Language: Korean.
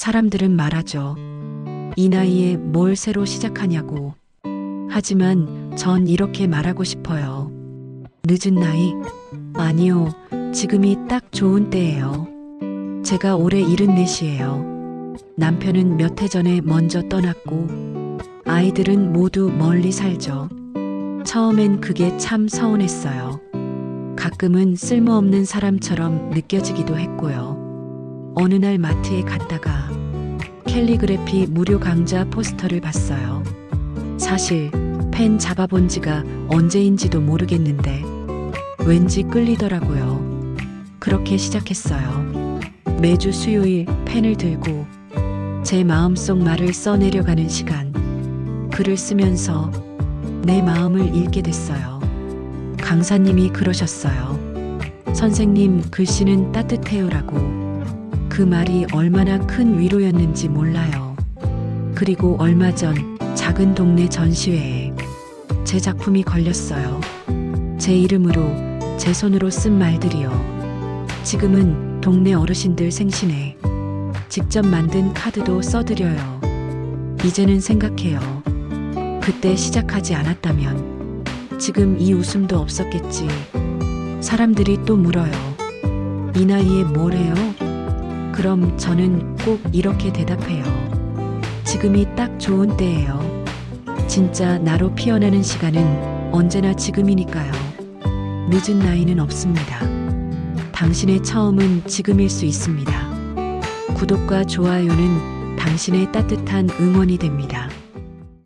사람들은 말하죠. 이 나이에 뭘 새로 시작하냐고. 하지만 전 이렇게 말하고 싶어요. 늦은 나이? 아니요. 지금이 딱 좋은 때예요. 제가 올해 74이에요. 남편은 몇 해 전에 먼저 떠났고, 아이들은 모두 멀리 살죠. 처음엔 그게 참 서운했어요. 가끔은 쓸모없는 사람처럼 느껴지기도 했고요. 어느 날 마트에 갔다가 캘리그래피 무료 강좌 포스터를 봤어요. 사실 펜 잡아본 지가 언제인지도 모르겠는데 왠지 끌리더라고요. 그렇게 시작했어요. 매주 수요일 펜을 들고 제 마음속 말을 써내려가는 시간. 글을 쓰면서 내 마음을 읽게 됐어요. 강사님이 그러셨어요. 선생님, 글씨는 따뜻해요라고. 그 말이 얼마나 큰 위로였는지 몰라요. 그리고 얼마 전 작은 동네 전시회에 제 작품이 걸렸어요. 제 이름으로 제 손으로 쓴 말들이요. 지금은 동네 어르신들 생신에 직접 만든 카드도 써드려요. 이제는 생각해요. 그때 시작하지 않았다면 지금 이 웃음도 없었겠지. 사람들이 또 물어요. 이 나이에 뭘 해요? 그럼 저는 꼭 이렇게 대답해요. 지금이 딱 좋은 때예요. 진짜 나로 피어나는 시간은 언제나 지금이니까요. 늦은 나이는 없습니다. 당신의 처음은 지금일 수 있습니다. 구독과 좋아요는 당신의 따뜻한 응원이 됩니다.